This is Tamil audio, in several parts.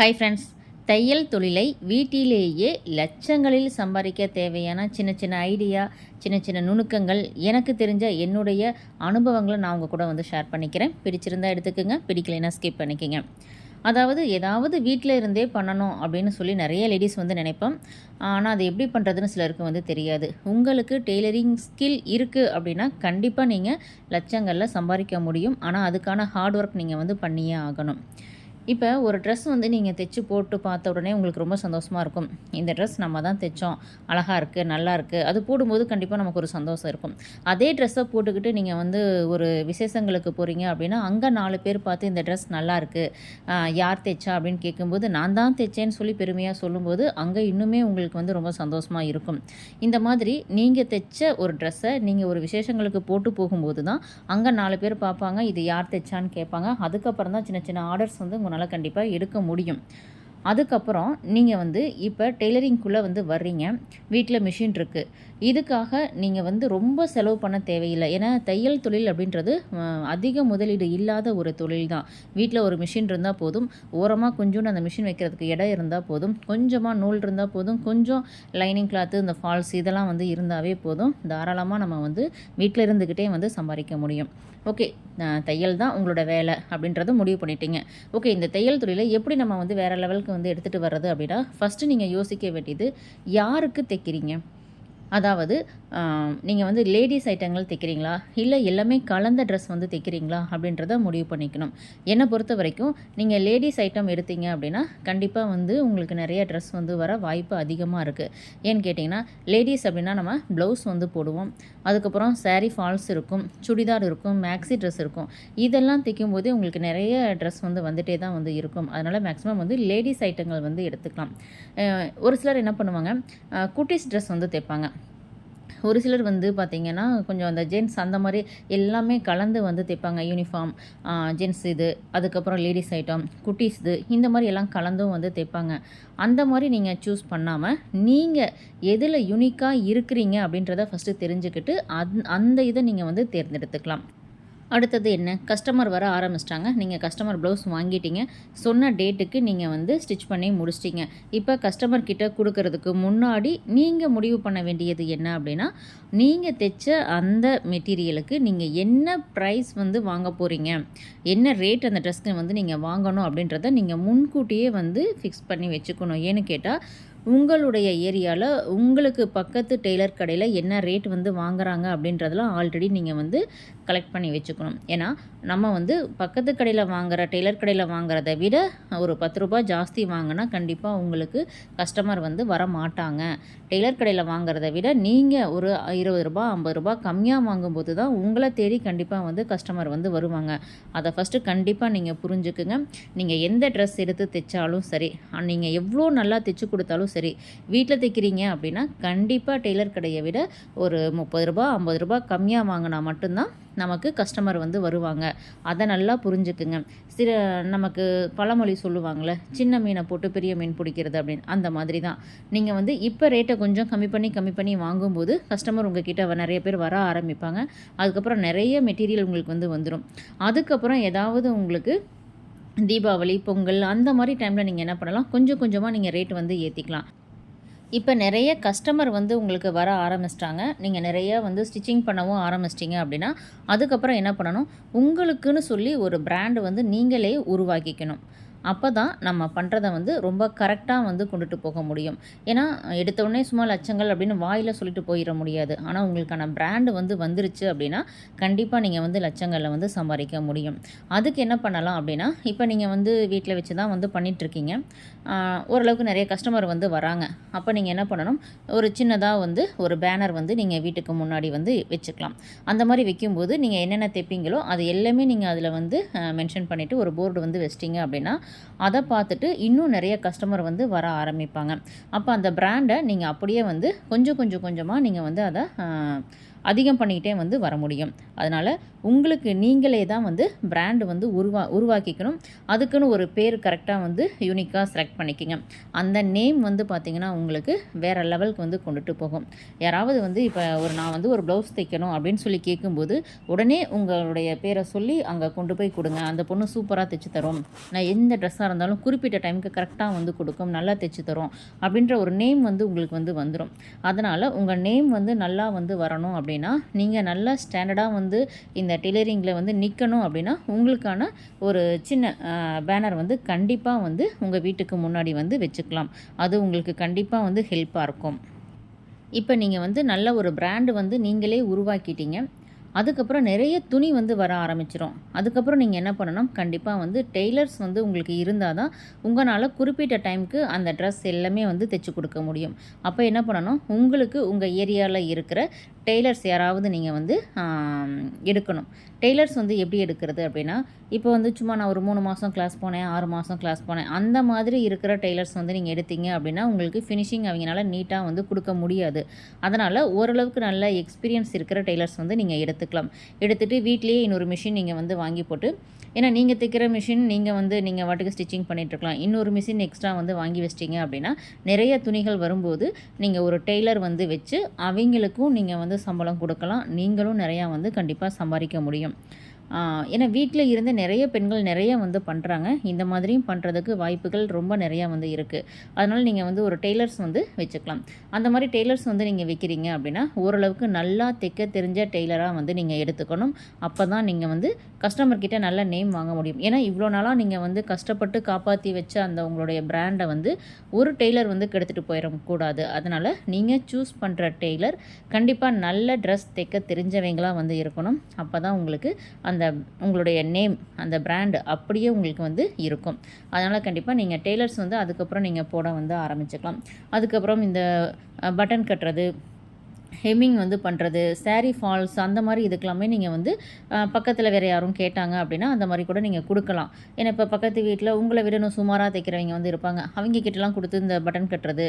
ஹாய் ஃப்ரெண்ட்ஸ் தையல் தொழிலை வீட்டிலேயே லட்சங்களில் சம்பாதிக்க தேவையான சின்ன சின்ன ஐடியா சின்ன சின்ன நுணுக்கங்கள் எனக்கு தெரிஞ்ச என்னுடைய அனுபவங்களை நான் உங்கள் கூட வந்து ஷேர் பண்ணிக்கிறேன். பிடிச்சிருந்தா எடுத்துக்கோங்க பிடிக்கலைன்னா ஸ்கிப் பண்ணிக்கோங்க. அதாவது ஏதாவது வீட்டில் இருந்தே பண்ணணும் அப்படின்னு சொல்லி நிறைய லேடிஸ் வந்து நினைப்போம். ஆனால் அது எப்படி பண்ணுறதுன்னு சிலருக்கு வந்து தெரியாது. உங்களுக்கு டெய்லரிங் ஸ்கில் இருக்குது அப்படின்னா கண்டிப்பாக நீங்கள் லட்சங்களில் சம்பாதிக்க முடியும். ஆனால் அதுக்கான ஹார்ட் ஒர்க் நீங்கள் வந்து பண்ணியே ஆகணும். இப்போ ஒரு ட்ரெஸ் வந்து நீங்கள் தைச்சு போட்டு பார்த்த உடனே உங்களுக்கு ரொம்ப சந்தோஷமாக இருக்கும். இந்த ட்ரெஸ் நம்ம தான் தைச்சோம். அழகாக இருக்குது நல்லா இருக்குது அது போடும்போது கண்டிப்பாக நமக்கு ஒரு சந்தோஷம் இருக்கும். அதே ட்ரெஸ்ஸை போட்டுக்கிட்டு நீங்கள் வந்து ஒரு விசேஷங்களுக்கு போகிறீங்க அப்படின்னா அங்கே நாலு பேர் பார்த்து இந்த ட்ரெஸ் நல்லா இருக்குது யார் தைச்சா அப்படின்னு கேட்கும்போது நான் தான் தைச்சேன்னு சொல்லி பெருமையாக சொல்லும்போது அங்கே இன்னுமே உங்களுக்கு வந்து ரொம்ப சந்தோஷமாக இருக்கும். இந்த மாதிரி நீங்கள் தைச்ச ஒரு ட்ரெஸ்ஸை நீங்கள் ஒரு விசேஷங்களுக்கு போட்டு போகும்போது தான் அங்கே நாலு பேர் பார்ப்பாங்க இது யார் தைச்சான்னு கேட்பாங்க. அதுக்கப்புறம் தான் சின்ன சின்ன ஆர்டர்ஸ் வந்து உங்களால் கண்டிப்பாக எடுக்க முடியும். அதுக்கப்புறம் நீங்கள் வந்து இப்போ டெய்லரிங்குள்ளே வந்து வர்றீங்க. வீட்டில் மிஷின் இருக்குது இதுக்காக நீங்கள் வந்து ரொம்ப செலவு பண்ண தேவையில்லை. ஏன்னா தையல் தொழில் அப்படின்றது அதிக முதலீடு இல்லாத ஒரு தொழில் தான் வீட்டில் ஒரு மிஷின் இருந்தால் போதும். ஓரமாக கொஞ்சோண்டு அந்த மிஷின் வைக்கிறதுக்கு இடம் இருந்தால் போதும். கொஞ்சமாக நூல் இருந்தால் போதும். கொஞ்சம் லைனிங் கிளாத்து இந்த ஃபால்ஸ் இதெல்லாம் வந்து இருந்தாவே போதும். தாராளமாக நம்ம வந்து வீட்டில் இருந்துக்கிட்டே வந்து சம்பாதிக்க முடியும். ஓகே தையல் தான் உங்களோட வேலை அப்படின்றத முடிவு பண்ணிட்டீங்க. ஓகே இந்த தையல் தொழிலை எப்படி நம்ம வந்து வேறு லெவலுக்கு வந்து எடுத்துகிட்டு வர்றது அப்படின்னா ஃபஸ்ட்டு நீங்கள் யோசிக்க வேண்டியது யாருக்கு தைக்கிறீங்க? அதாவது நீங்கள் வந்து லேடிஸ் ஐட்டங்கள் தைக்கிறீங்களா? இல்லை எல்லாமே கலந்த ட்ரெஸ் வந்து தைக்கிறீங்களா? அப்படின்றத முடிவு பண்ணிக்கணும். என்னை பொறுத்த வரைக்கும் நீங்கள் லேடிஸ் ஐட்டம் எடுத்தீங்க அப்படின்னா கண்டிப்பாக வந்து உங்களுக்கு நிறைய ட்ரெஸ் வந்து வர வாய்ப்பு அதிகமாக இருக்குது ஏன்னு கேட்டிங்கன்னா லேடிஸ் அப்படின்னா நம்ம ப்ளவுஸ் வந்து போடுவோம். அதுக்கப்புறம் saree ஃபால்ஸ் இருக்கும் சுடிதார் இருக்கும் மேக்ஸி ட்ரெஸ் இருக்கும். இதெல்லாம் தைக்கும் போதே உங்களுக்கு நிறைய ட்ரெஸ் வந்து வந்துட்டே தான் வந்து இருக்கும். அதனால் மேக்ஸிமம் வந்து லேடிஸ் ஐட்டங்கள் வந்து எடுத்துக்கலாம். ஒரு சிலர் என்ன பண்ணுவாங்க குட்டிஸ் குட்டீஸ் ட்ரெஸ் வந்து தைப்பாங்க. ஒரு சிலர் வந்து பார்த்திங்கன்னா கொஞ்சம் அந்த ஜென்ஸ் அந்த மாதிரி எல்லாமே கலந்து வந்து தைப்பாங்க. யூனிஃபார்ம் ஜென்ஸ் இது அதுக்கப்புறம் லேடிஸ் ஐட்டம் குட்டீஸ் இது இந்த மாதிரி எல்லாம் கலந்தும் வந்து தைப்பாங்க. அந்த மாதிரி நீங்கள் சூஸ் பண்ணாமல் நீங்கள் எதில் யூனிக்காக இருக்கிறீங்க அப்படின்றத ஃபஸ்ட்டு தெரிஞ்சுக்கிட்டு அந் அந்த இதை நீங்கள் வந்து தேர்ந்தெடுத்துக்கலாம். அடுத்தது என்ன? கஸ்டமர் வர ஆரம்பிச்சிட்டாங்க. நீங்கள் கஸ்டமர் ப்ளவுஸ் வாங்கிட்டீங்க. சொன்ன டேட்டுக்கு நீங்கள் வந்து ஸ்டிச் பண்ணி முடிச்சிட்டிங்க. இப்போ கஸ்டமர் கிட்ட கொடுக்கறதுக்கு முன்னாடி நீங்கள் முடிவு பண்ண வேண்டியது என்ன அப்படின்னா நீங்கள் தைச்ச அந்த மெட்டீரியலுக்கு நீங்கள் என்ன ப்ரைஸ் வந்து வாங்க போகிறீங்க என்ன ரேட் அந்த ட்ரெஸ்க்கு வந்து நீங்கள் வாங்கணும் அப்படின்றத நீங்கள் முன்கூட்டியே வந்து ஃபிக்ஸ் பண்ணி வச்சுக்கணும். ஏன்னு கேட்டால் உங்களுடைய ஏரியாவில் உங்களுக்கு பக்கத்து டெய்லர் கடையில் என்ன ரேட் வந்து வாங்குறாங்க அப்படின்றதெல்லாம் ஆல்ரெடி நீங்கள் வந்து கலெக்ட் பண்ணி வச்சுக்கணும். ஏன்னா நம்ம வந்து பக்கத்து கடையில் வாங்குற டெய்லர் கடையில் வாங்குறத விட ஒரு பத்து ரூபாய் ஜாஸ்தி வாங்கினா கண்டிப்பாக உங்களுக்கு கஸ்டமர் வந்து வர மாட்டாங்க. டெய்லர் கடையில் வாங்குறத விட நீங்கள் ஒரு இருபது ரூபா ஐம்பது ரூபா கம்மியாக வாங்கும்போது தான் உங்களை தேடி கண்டிப்பாக வந்து கஸ்டமர் வந்து வருவாங்க. அதை ஃபஸ்ட்டு கண்டிப்பாக நீங்கள் புரிஞ்சுக்குங்க. நீங்கள் எந்த ட்ரெஸ் எடுத்து தைச்சாலும் சரி நீங்கள் எவ்வளோ நல்லா தைச்சு கொடுத்தாலும் சரி வீட்டில் தைக்கிறீங்க அப்படின்னா கண்டிப்பாக டெய்லர் கடையை விட ஒரு முப்பது ரூபா ஐம்பது ரூபா கம்மியாக வாங்கினா மட்டும்தான் நமக்கு கஸ்டமர் வந்து வருவாங்க. அதை நல்லா புரிஞ்சுக்குங்க. சில நமக்கு பழமொழி சொல்லுவாங்கள்ல சின்ன மீனை போட்டு பெரிய மீன் பிடிக்கிறது அப்படின்னு. அந்த மாதிரி தான் நீங்கள் வந்து இப்போ ரேட்டை கொஞ்சம் கம்மி பண்ணி கம்மி பண்ணி வாங்கும்போது கஸ்டமர் உங்ககிட்ட வ- நிறைய பேர் வர ஆரம்பிப்பாங்க. அதுக்கப்புறம் நிறைய மெட்டீரியல் உங்களுக்கு வந்து வந்துடும் அதுக்கப்புறம் ஏதாவது உங்களுக்கு தீபாவளி பொங்கல் அந்த மாதிரி டைமில் நீங்கள் என்ன பண்ணலாம்? கொஞ்சம் கொஞ்சமாக நீங்கள் ரேட் வந்து ஏற்றிக்கலாம் இப்போ நிறைய கஸ்டமர் வந்து உங்களுக்கு வர ஆரம்பிச்சிட்டாங்க. நீங்கள் நிறைய வந்து ஸ்டிச்சிங் பண்ணவும் ஆரம்பிச்சிட்டிங்க அப்படின்னா அதுக்கப்புறம் என்ன பண்ணணும்? உங்களுக்குன்னு சொல்லி ஒரு பிராண்டு வந்து நீங்களே உருவாக்கிக்கணும். அப்போ தான் நம்ம பண்ணுறத வந்து ரொம்ப கரெக்டாக வந்து கொண்டுட்டு போக முடியும். ஏன்னா எடுத்தவுடனே சும்மா லட்சங்கள் அப்படின்னு வாயில் சொல்லிட்டு போயிட முடியாது. ஆனால் உங்களுக்கான பிராண்டு வந்து வந்துருச்சு அப்படின்னா கண்டிப்பாக நீங்கள் வந்து லட்சங்களில் வந்து சம்பாதிக்க முடியும். அதுக்கு என்ன பண்ணலாம் அப்படின்னா இப்போ நீங்கள் வந்து வீட்டில் வச்சு தான் வந்து பண்ணிகிட்ருக்கீங்க ஓரளவுக்கு நிறைய கஸ்டமர் வந்து வராங்க. அப்போ நீங்கள் என்ன பண்ணணும்? ஒரு சின்னதாக வந்து ஒரு பேனர் வந்து நீங்கள் வீட்டுக்கு முன்னாடி வந்து வச்சுக்கலாம். அந்த மாதிரி வைக்கும்போது நீங்கள் என்னென்ன தைப்பீங்களோ அது எல்லாமே நீங்கள் அதில் வந்து மென்ஷன் பண்ணிவிட்டு ஒரு போர்டு வந்து வச்சிட்டிங்க அப்படின்னா அதை பார்த்துட்டு இன்னும் நிறைய கஸ்டமர் வந்து வர ஆரம்பிப்பாங்க. அப்போ அந்த பிராண்டை நீங்கள் அப்படியே வந்து கொஞ்சம் கொஞ்சம் கொஞ்சமாக நீங்கள் வந்து அதை அதிகம் பண்ணிக்கிட்டே வந்து வர முடியும். அதனால் உங்களுக்கு நீங்களே தான் வந்து பிராண்டு வந்து உருவா உருவாக்கிக்கணும். அதுக்குன்னு ஒரு பேர் கரெக்டாக வந்து யூனிக்காக செலக்ட் பண்ணிக்கோங்க. அந்த நேம் வந்து பார்த்திங்கன்னா உங்களுக்கு வேறு லெவலுக்கு வந்து கொண்டுட்டு போகும். யாராவது வந்து இப்போ ஒரு நான் வந்து ஒரு ப்ளவுஸ் தைக்கணும் அப்படின்னு சொல்லி கேட்கும்போது உடனே உங்களுடைய பேரை சொல்லி அங்கே கொண்டு போய் கொடுங்க. அந்த பொண்ணு சூப்பராக தைச்சு தரும். நான் எந்த ட்ரெஸ்ஸாக இருந்தாலும் குறிப்பிட்ட டைமுக்கு கரெக்டாக வந்து கொடுக்கும். நல்லா தைச்சு தரும். அப்படின்ற ஒரு நேம் வந்து உங்களுக்கு வந்து வந்துடும் அதனால் உங்கள் நேம் வந்து நல்லா வந்து வரணும் அப்படின்னு அப்படின்னா நீங்கள் நல்லா ஸ்டாண்டர்டாக வந்து இந்த டெய்லரிங்கில் வந்து நிற்கணும் அப்படின்னா உங்களுக்கான ஒரு சின்ன பேனர் வந்து கண்டிப்பாக வந்து உங்கள் வீட்டுக்கு முன்னாடி வந்து வச்சுக்கலாம். அது உங்களுக்கு கண்டிப்பாக வந்து ஹெல்ப்பாக இருக்கும். இப்போ நீங்கள் வந்து நல்ல ஒரு பிராண்டு வந்து நீங்களே உருவாக்கிட்டீங்க. அதுக்கப்புறம் நிறைய துணி வந்து வர ஆரம்பிச்சிடும் அதுக்கப்புறம் நீங்கள் என்ன பண்ணணும்? கண்டிப்பாக வந்து டெய்லர்ஸ் வந்து உங்களுக்கு இருந்தால் தான் உங்களால் குறிப்பிட்ட டைமுக்கு அந்த ட்ரெஸ் எல்லாமே வந்து தைச்சி கொடுக்க முடியும். அப்போ என்ன பண்ணணும்? உங்களுக்கு உங்கள் ஏரியாவில் இருக்கிற டெய்லர்ஸ் யாராவது நீங்கள் வந்து எடுக்கணும். டெய்லர்ஸ் வந்து எப்படி எடுக்கிறது அப்படின்னா இப்போ வந்து சும்மா நான் ஒரு மூணு மாதம் கிளாஸ் போனேன் ஆறு மாதம் கிளாஸ் போனேன் அந்த மாதிரி இருக்கிற டெய்லர்ஸ் வந்து நீங்கள் எடுத்தீங்க அப்படின்னா உங்களுக்கு ஃபினிஷிங் அவங்களால நீட்டாக வந்து கொடுக்க முடியாது. அதனால் ஓரளவுக்கு நல்ல எக்ஸ்பீரியன்ஸ் இருக்கிற டெய்லர்ஸ் வந்து நீங்கள் எடுத்துக்கலாம். எடுத்துகிட்டு வீட்லேயே இன்னொரு மிஷின் நீங்கள் வந்து வாங்கி போட்டு ஏன்னா நீங்கள் தைக்கிற மிஷின் நீங்கள் வந்து நீங்கள் வாட்டுக்கு ஸ்டிச்சிங் பண்ணிகிட்ருக்கலாம் இன்னொரு மிஷின் எக்ஸ்ட்ரா வந்து வாங்கி வச்சிட்டிங்க அப்படின்னா நிறைய துணிகள் வரும்போது நீங்கள் ஒரு டெய்லர் வந்து வச்சு அவங்களுக்கும் நீங்கள் வந்து சம்பளம் கொடுக்கலாம். நீங்களும் நிறையா வந்து கண்டிப்பாக சம்பாதிக்க முடியும். ആയിരിക്കും ஏன்னா வீட்டில் இருந்து நிறைய பெண்கள் நிறைய வந்து பண்ணுறாங்க இந்த மாதிரியும் பண்ணுறதுக்கு வாய்ப்புகள் ரொம்ப நிறையா வந்து இருக்குது அதனால் நீங்கள் வந்து ஒரு டெய்லர்ஸ் வந்து வச்சுக்கலாம். அந்த மாதிரி டெய்லர்ஸ் வந்து நீங்கள் வைக்கிறீங்க அப்படின்னா ஓரளவுக்கு நல்லா தைக்க தெரிஞ்ச டெய்லராக வந்து நீங்கள் எடுத்துக்கணும். அப்போ தான் நீங்கள் வந்து கஸ்டமர்கிட்ட நல்ல நேம் வாங்க முடியும். ஏன்னா இவ்வளோ நாளாக நீங்கள் வந்து கஷ்டப்பட்டு காப்பாற்றி வச்ச அந்த உங்களுடைய பிராண்டை வந்து ஒரு டெய்லர் வந்து கெடுத்துட்டு போயிடக்கூடாது. அதனால் நீங்கள் சூஸ் பண்ணுற டெய்லர் கண்டிப்பாக நல்ல ட்ரெஸ் தைக்க தெரிஞ்சவங்களாக வந்து இருக்கணும். அப்போ தான் உங்களுக்கு அந்த அந்த உங்களுடைய நேம் அந்த பிராண்டு அப்படியே உங்களுக்கு வந்து இருக்கும். அதனால் கண்டிப்பாக நீங்கள் டெய்லர்ஸ் வந்து அதுக்கப்புறம் நீங்கள் போட வந்து ஆரம்பிச்சுக்கலாம். அதுக்கப்புறம் இந்த பட்டன் கட்டுறது ஹெம்மிங் வந்து பண்ணுறது saree ஃபால்ஸ் அந்த மாதிரி இதுக்கெல்லாமே நீங்கள் வந்து பக்கத்தில் வேறு யாரும் கேட்டாங்க அப்படின்னா அந்த மாதிரி கூட நீங்கள் கொடுக்கலாம். ஏன்னா இப்போ பக்கத்து வீட்டில் உங்களை விட இன்னும் சுமாராக தைக்கிறவங்க வந்து இருப்பாங்க. அவங்க கிட்டலாம் கொடுத்து இந்த பட்டன் கட்டுறது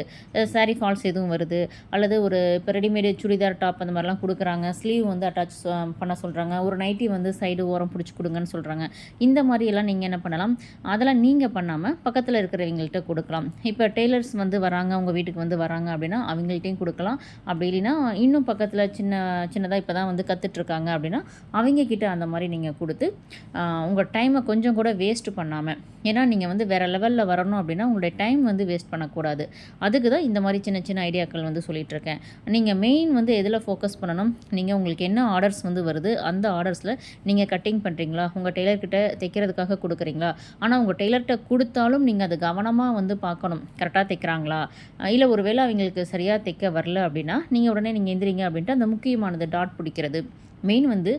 saree ஃபால்ஸ் எதுவும் வருது அல்லது ஒரு இப்போ ரெடிமேடு சுடிதார் டாப் அந்த மாதிரிலாம் கொடுக்குறாங்க ஸ்லீவ் வந்து அட்டாச் பண்ண சொல்கிறாங்க ஒரு நைட்டி வந்து சைடு ஓரம் பிடிச்சி கொடுங்கன்னு சொல்கிறாங்க இந்த மாதிரியெல்லாம் நீங்கள் என்ன பண்ணலாம் அதெல்லாம் நீங்கள் பண்ணாமல் பக்கத்தில் இருக்கிறவங்கள்ட்ட கொடுக்கலாம். இப்போ டெய்லர்ஸ் வந்து வராங்க உங்கள் வீட்டுக்கு வந்து வராங்க அப்படின்னா அவங்கள்ட்டையும் கொடுக்கலாம். அப்படி இல்லைன்னா இன்னும் பக்கத்தில் சின்ன சின்னதாக இப்போ தான் வந்து கற்றுட்ருக்காங்க அப்படின்னா அவங்கக்கிட்ட அந்த மாதிரி நீங்கள் கொடுத்து உங்கள் டைமை கொஞ்சம் கூட வேஸ்ட் பண்ணாமல் ஏன்னா நீங்கள் வந்து வேறு லெவலில் வரணும் அப்படின்னா உங்களுடைய டைம் வந்து வேஸ்ட் பண்ணக்கூடாது. அதுக்கு தான் இந்த மாதிரி சின்ன சின்ன ஐடியாக்கள் வந்து சொல்லிகிட்ருக்கேன் நீங்கள் மெயின் வந்து எதில் ஃபோக்கஸ் பண்ணணும்? நீங்கள் உங்களுக்கு என்ன ஆர்டர்ஸ் வந்து வருது? அந்த ஆர்டர்ஸில் நீங்கள் கட்டிங் பண்ணுறீங்களா உங்கள் டெய்லர்கிட்ட தைக்கிறதுக்காக கொடுக்குறீங்களா? ஆனால் உங்கள் டெய்லர்கிட்ட கொடுத்தாலும் நீங்கள் அதை கவனமாக வந்து பார்க்கணும். கரெக்டாக தைக்கிறாங்களா? இல்லை ஒரு வேளை அவங்களுக்கு சரியாக தைக்க வரல அப்படின்னா நீங்கள் உடனே நீங்கள் நீங்கள் எந்திரிங்க அப்படின்ட்டு அந்த முக்கியமானது டாட் பிடிக்கிறது. மெயின் வந்து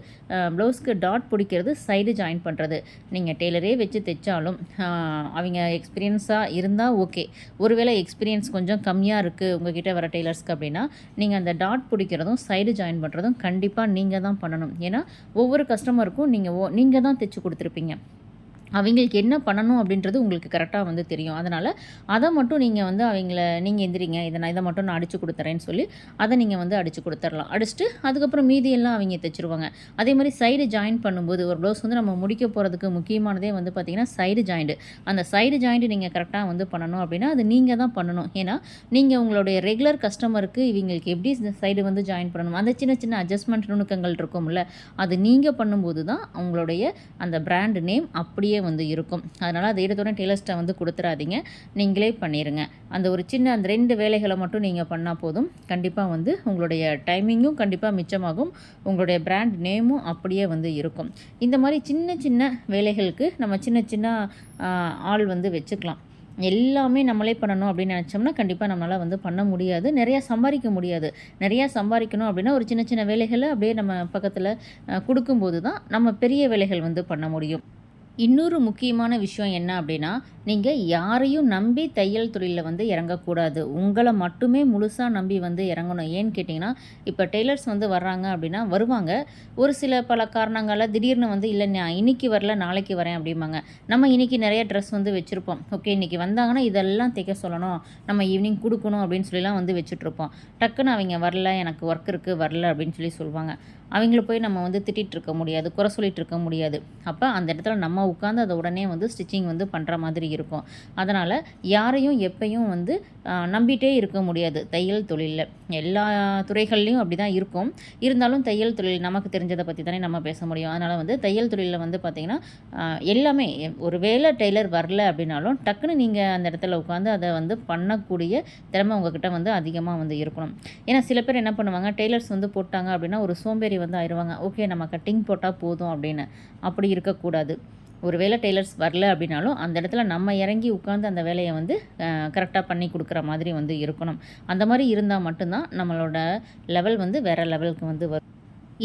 ப்ளவுஸ்க்கு டாட் பிடிக்கிறது சைடு ஜாயின் பண்ணுறது நீங்கள் டெய்லரே வச்சு தைச்சாலும் அவங்க எக்ஸ்பீரியன்ஸாக இருந்தால் ஓகே ஒருவேளை எக்ஸ்பீரியன்ஸ் கொஞ்சம் கம்மியாக இருக்குது உங்ககிட்ட வர டெய்லர்ஸ்க்கு அப்படின்னா நீங்கள் அந்த டாட் பிடிக்கிறதும் சைடு ஜாயின் பண்ணுறதும் கண்டிப்பாக நீங்கள் தான் பண்ணணும். ஏன்னா ஒவ்வொரு கஸ்டமருக்கும் நீங்கள் ஓ நீங்கள் தான் தைச்சி கொடுத்துருப்பீங்க. அவங்களுக்கு என்ன பண்ணணும் அப்படின்றது உங்களுக்கு கரெக்டாக வந்து தெரியும். அதனால் அதை மட்டும் நீங்கள் வந்து அவங்கள நீங்கள் எந்திரிங்க. இதை நான் இதை மட்டும் நான் அடித்து கொடுத்துறேன்னு சொல்லி அதை நீங்கள் வந்து அடித்து கொடுத்துடலாம் அடிச்சுட்டு அதுக்கப்புறம் மீதி எல்லாம் அவங்க தைச்சிருவாங்க. அதே மாதிரி சைடு ஜாயின் பண்ணும்போது ஒரு ப்ளவுஸ் வந்து நம்ம முடிக்க போகிறதுக்கு முக்கியமானதே வந்து பார்த்திங்கன்னா சைடு ஜாயிண்ட்டு அந்த சைடு ஜாயிண்ட் நீங்கள் கரெக்டாக வந்து பண்ணணும் அப்படின்னா அது நீங்கள் தான் பண்ணணும். ஏன்னா நீங்கள் உங்களுடைய ரெகுலர் கஸ்டமருக்கு இவங்களுக்கு எப்படி சைடு வந்து ஜாயின் பண்ணணும்? அந்த சின்ன சின்ன அட்ஜஸ்ட்மெண்ட் நுணுக்கங்கள் இருக்கும்ல அது நீங்கள் பண்ணும்போது தான் உங்களுடைய அந்த பிராண்ட் நேம் அப்படியே வந்து இருக்கும். அதனால் அதை எடுத்தோடனே டெய்லர்ஸ்ட்டை வந்து கொடுத்துறாதீங்க. நீங்களே பண்ணிடுங்க அந்த ஒரு சின்ன அந்த ரெண்டு வேலைகளை மட்டும் நீங்கள் பண்ணால் போதும். கண்டிப்பாக வந்து உங்களுடைய டைமிங்கும் கண்டிப்பாக மிச்சமாகும். உங்களுடைய பிராண்ட் நேமும் அப்படியே வந்து இருக்கும். இந்த மாதிரி சின்ன சின்ன வேலைகளுக்கு நம்ம சின்ன சின்ன ஆள் வந்து வச்சுக்கலாம். எல்லாமே நம்மளே பண்ணணும் அப்படின்னு நினச்சோம்னா கண்டிப்பாக நம்மளால் வந்து பண்ண முடியாது. நிறையா சம்பாதிக்க முடியாது. நிறையா சம்பாதிக்கணும் அப்படின்னா ஒரு சின்ன சின்ன வேலைகளை அப்படியே நம்ம பக்கத்தில் கொடுக்கும்போது தான் நம்ம பெரிய வேலைகள் வந்து பண்ண முடியும். இன்னொரு முக்கியமான விஷயம் என்ன அப்படின்னா நீங்கள் யாரையும் நம்பி தையல் தொழிலில் வந்து இறங்கக்கூடாது. உங்களை மட்டுமே முழுசாக நம்பி வந்து இறங்கணும். ஏன்னு கேட்டிங்கன்னா இப்போ டெய்லர்ஸ் வந்து வர்றாங்க அப்படின்னா வருவாங்க. ஒரு சில பல காரணங்களால் திடீர்னு வந்து இல்லை நான் இன்னைக்கு வரல நாளைக்கு வரேன் அப்படிம்பாங்க. நம்ம இன்னைக்கு நிறைய ட்ரெஸ் வந்து வச்சுருப்போம். ஓகே இன்றைக்கி வந்தாங்கன்னா இதெல்லாம் தைக்க சொல்லணும். நம்ம ஈவினிங் கொடுக்கணும் அப்படின்னு சொல்லிலாம் வந்து வச்சுட்ருப்போம். டக்குன்னு அவங்க வரல எனக்கு ஒர்க் இருக்குது வரல அப்படின்னு சொல்லி சொல்லுவாங்க அவங்கள போய் நம்ம வந்து திட்டிகிட்டு இருக்க முடியாது குறை சொல்லிகிட்டு இருக்க முடியாது. அப்போ அந்த இடத்துல நம்ம உட்காந்து அதை உடனே வந்து ஸ்டிச்சிங் வந்து பண்ணுற மாதிரி இருக்கும். அதனால் யாரையும் எப்பையும் வந்து நம்பிட்டே இருக்க முடியாது தையல் தொழிலில். எல்லா துறைகள்லையும் அப்படி தான் இருக்கும். இருந்தாலும் தையல் தொழில் நமக்கு தெரிஞ்சதை பற்றி தானே நம்ம பேச முடியும். அதனால் வந்து தையல் தொழிலில் வந்து பார்த்திங்கன்னா எல்லாமே ஒரு வேளை டெய்லர் வரல அப்படின்னாலும் டக்குன்னு நீங்கள் அந்த இடத்துல உட்காந்து அதை வந்து பண்ணக்கூடிய திறமை உங்ககிட்ட வந்து அதிகமாக வந்து இருக்கணும். ஏன்னா சில பேர் என்ன பண்ணுவாங்க டெய்லர்ஸ் வந்து போட்டாங்க அப்படின்னா ஒரு சோம்பேறி வந்து ஆயிடுவாங்க. ஓகே நம்ம கட்டிங் போட்டால் போதும் அப்படின்னு. அப்படி இருக்கக்கூடாது. ஒருவேளை டெய்லர்ஸ் வரல அப்படின்னாலும் அந்த இடத்துல நம்ம இறங்கி உட்காந்து அந்த வேலையை வந்து கரெக்டாக பண்ணி கொடுக்குற மாதிரி வந்து இருக்கணும். அந்த மாதிரி இருந்தால் மட்டும்தான் நம்மளோட லெவல் வந்து வேறு லெவலுக்கு வந்து வரும்.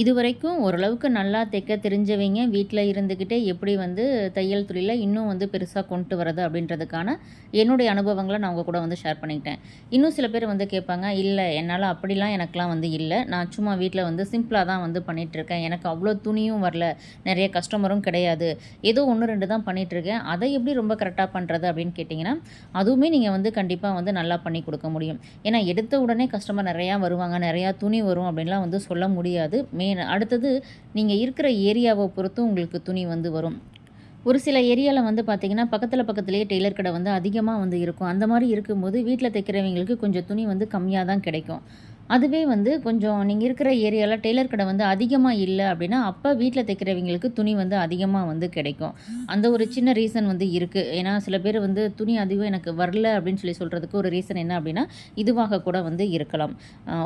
இது வரைக்கும் ஓரளவுக்கு நல்லா தைக்க தெரிஞ்சவங்க வீட்டில் இருந்துக்கிட்டே எப்படி வந்து தையல் தொழிலை இன்னும் வந்து பெருசாக கொண்டு வரது அப்படின்றதுக்கான என்னுடைய அனுபவங்களை நான் உங்கள் கூட வந்து ஷேர் பண்ணிக்கிட்டேன். இன்னும் சில பேர் வந்து கேட்பாங்க இல்லை என்னால் அப்படிலாம் எனக்கெலாம் வந்து இல்லை. நான் சும்மா வீட்டில் வந்து சிம்பிளாக தான் வந்து பண்ணிகிட்ருக்கேன் எனக்கு அவ்வளோ துணியும் வரல. நிறைய கஸ்டமரும் கிடையாது. ஏதோ ஒன்று ரெண்டு தான் பண்ணிகிட்ருக்கேன் அதை எப்படி ரொம்ப கரெக்டாக பண்ணுறது அப்படின்னு கேட்டிங்கன்னா அதுவுமே நீங்கள் வந்து கண்டிப்பாக வந்து நல்லா பண்ணி கொடுக்க முடியும். ஏன்னா எடுத்த உடனே கஸ்டமர் நிறையா வருவாங்க. நிறையா துணி வரும் அப்படின்லாம் வந்து சொல்ல முடியாது. மே மெயின் அடுத்தது நீங்கள் இருக்கிற ஏரியாவை பொறுத்தும் உங்களுக்கு துணி வந்து வரும். ஒரு சில ஏரியாவில் வந்து பார்த்திங்கன்னா பக்கத்தில் பக்கத்துலேயே டெய்லர் கடை வந்து அதிகமாக வந்து இருக்கும். அந்த மாதிரி இருக்கும்போது வீட்டில் தைக்கிறவங்களுக்கு கொஞ்சம் துணி வந்து கம்மியாக தான் கிடைக்கும். அதுவே வந்து கொஞ்சம் நீங்கள் இருக்கிற ஏரியாவில் டெய்லர் கடை வந்து அதிகமாக இல்லை அப்படின்னா அப்போ வீட்டில் தைக்கிறவங்களுக்கு துணி வந்து அதிகமாக வந்து கிடைக்கும். அந்த ஒரு சின்ன ரீசன் வந்து இருக்குது ஏன்னா சில பேர் வந்து துணி அதிகம் எனக்கு வரல அப்படின்னு சொல்லி சொல்கிறதுக்கு ஒரு ரீசன் என்ன அப்படின்னா இதுவாக கூட வந்து இருக்கலாம்.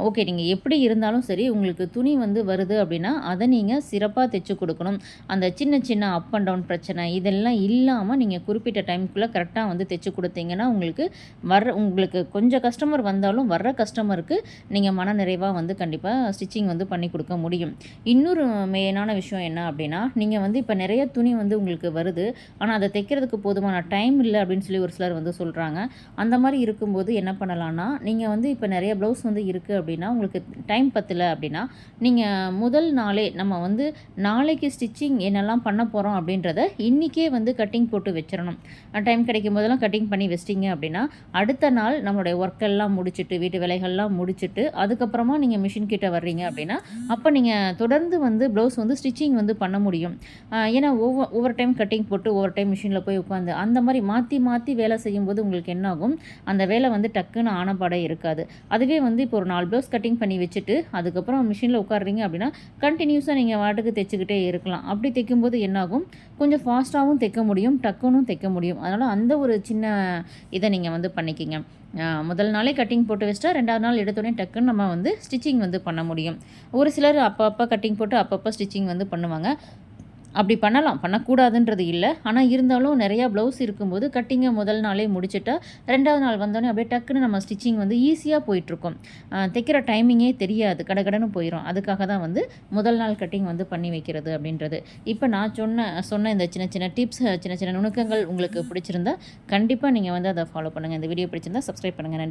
ஓகே நீங்கள் எப்படி இருந்தாலும் சரி உங்களுக்கு துணி வந்து வருது அப்படின்னா அதை நீங்கள் சிறப்பாக தைச்சு கொடுக்கணும். அந்த சின்ன சின்ன அப் அண்ட் டவுன் பிரச்சனை இதெல்லாம் இல்லாமல் நீங்கள் குறிப்பிட்ட டைமுக்குள்ளே கரெக்டாக வந்து தைச்சு கொடுத்தீங்கன்னா உங்களுக்கு வர்ற உங்களுக்கு கொஞ்சம் கஸ்டமர் வந்தாலும் வர்ற கஸ்டமருக்கு நீங்கள் மன நிறைவாக வந்து கண்டிப்பாக ஸ்டிச்சிங் வந்து பண்ணி கொடுக்க முடியும். இன்னொரு மெயினான விஷயம் என்ன அப்படின்னா நீங்கள் வந்து இப்போ நிறைய துணி வந்து உங்களுக்கு வருது. ஆனால் அதை தைக்கிறதுக்கு போதுமான டைம் இல்லை அப்படின்னு சொல்லி ஒரு சிலர் வந்து சொல்கிறாங்க அந்த மாதிரி இருக்கும்போது என்ன பண்ணலான்னா நீங்கள் வந்து இப்போ நிறைய ப்ளவுஸ் வந்து இருக்குது அப்படின்னா உங்களுக்கு டைம் பத்தல அப்படின்னா நீங்கள் முதல் நாளே நம்ம வந்து நாளைக்கு ஸ்டிச்சிங் என்னெல்லாம் பண்ண போகிறோம் அப்படின்றத இன்றைக்கே வந்து கட்டிங் போட்டு வச்சிடணும். டைம் கிடைக்கும் போதெல்லாம் கட்டிங் பண்ணி வச்சிட்டிங்க அப்படின்னா அடுத்த நாள் நம்மளுடைய ஒர்க்கெல்லாம் முடிச்சுட்டு வீட்டு வேலைகள்லாம் முடிச்சுட்டு அதுக்கப்புறமா நீங்கள் மிஷின் கிட்டே வர்றீங்க அப்படின்னா அப்போ நீங்கள் தொடர்ந்து வந்து ப்ளவுஸ் வந்து ஸ்டிச்சிங் வந்து பண்ண முடியும். ஏன்னா ஒவ்வொரு ஒவ்வொரு டைம் கட்டிங் போட்டு ஒவ்வொரு டைம் மிஷினில் போய் உட்காந்து அந்த மாதிரி மாற்றி மாற்றி வேலை செய்யும்போது உங்களுக்கு என்னாகும் அந்த வேலை வந்து டக்குன்னு ஆனப்பாடே இருக்காது. அதுவே வந்து இப்போ ஒரு நாலு ப்ளவுஸ் கட்டிங் பண்ணி வச்சுட்டு அதுக்கப்புறம் மிஷினில் உட்காடுறீங்க அப்படின்னா கண்டினியூஸாக நீங்கள் வாட்டுக்கு தைச்சிக்கிட்டே இருக்கலாம். அப்படி தைக்கும்போது என்னாகும் கொஞ்சம் ஃபாஸ்ட்டாகவும் தைக்க முடியும் டக்குன்னு தைக்க முடியும். அதனால் அந்த ஒரு சின்ன இதை நீங்கள் வந்து பண்ணிக்கிங்க. முதல் நாளே கட்டிங் போட்டு வச்சிட்டா ரெண்டாவது நாள் எடுத்தோடனே டக்குன்னு நம்ம வந்து ஸ்டிச்சிங் வந்து பண்ண முடியும். ஒரு சிலர் அப்பப்போ கட்டிங் போட்டு அப்பப்போ ஸ்டிச்சிங் வந்து பண்ணுவாங்க. அப்படி பண்ணலாம். பண்ணக்கூடாதுன்றது இல்லை. ஆனால் இருந்தாலும் நிறையா ப்ளவுஸ் இருக்கும்போது கட்டிங்கை முதல் நாளே முடிச்சுட்டா ரெண்டாவது நாள் வந்தோடனே அப்படியே டக்குன்னு நம்ம ஸ்டிச்சிங் வந்து ஈஸியாக போயிட்டுருக்கும். தைக்கிற டைமிங்கே தெரியாது. கடகடன்னு போயிடும் அதுக்காக தான் வந்து முதல் நாள் கட்டிங் வந்து பண்ணி வைக்கிறது அப்படின்றது. இப்போ நான் சொன்ன சொன்ன இந்த சின்ன சின்ன டிப்ஸ் சின்ன சின்ன நுணுக்கங்கள் உங்களுக்கு பிடிச்சிருந்தா கண்டிப்பாக நீங்கள் வந்து அதை ஃபாலோ பண்ணுங்கள் இந்த வீடியோ பிடிச்சிருந்தா சப்ஸ்கிரைப் பண்ணுங்கள் நன்றி.